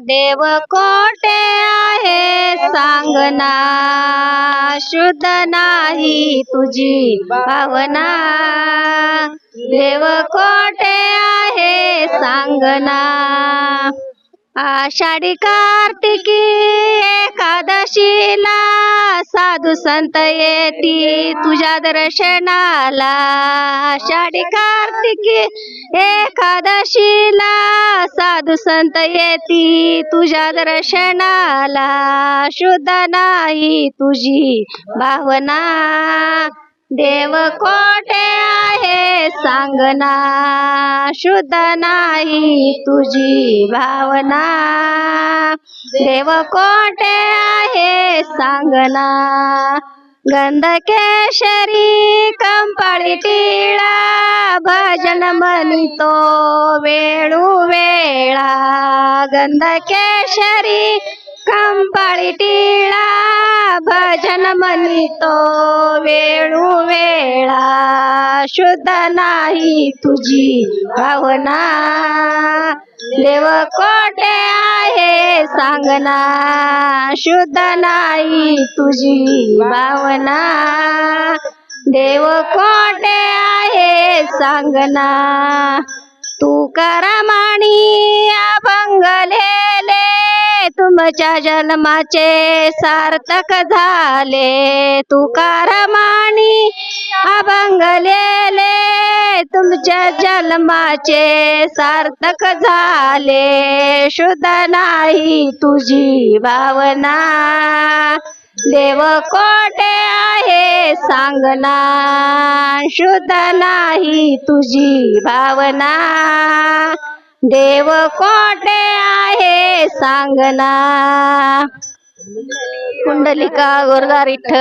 देव कोठे आहे? सांगना शुद्ध नाही तुझी भावना देव कोठे आहे? सांगना आषाढी कार्तिकी एकादशीला साधू संत येती तुझ्या दर्शनाला. आषाढी कार्तिकी एकादशीला साधू संत येती तुझ्या दर्शनाला. शुद्ध नाही तुझी भावना. देव कोठे आहे सांगना. शुद्ध नाही तुझी भावना. देव कोठे आहे सांगना. गंधकेशरी कंपाळी टिळा. भजन म्हणतो वेळू गंध केशरी कंपाळी टिळा भजन म्हणतो वेळू वेळा. शुद्ध नाही तुझी भावना. देव कोठे आहे सांगना. शुद्ध नाही तुझी भावना. देव कोठे आहे सांगना. तू करमाणी अभंगलेले तुमच्या जन्माचे सार्थक झाले. तू करमाणी अभंगलेले तुमच्या जन्माचे सार्थक झाले. शुद्ध नाही तुझी भावना. देव कोठे आहे? सांगना शुद्ध नाही तुझी भावना. देव कोठे आहे? सांगना कुंडलिका गोरगारिठ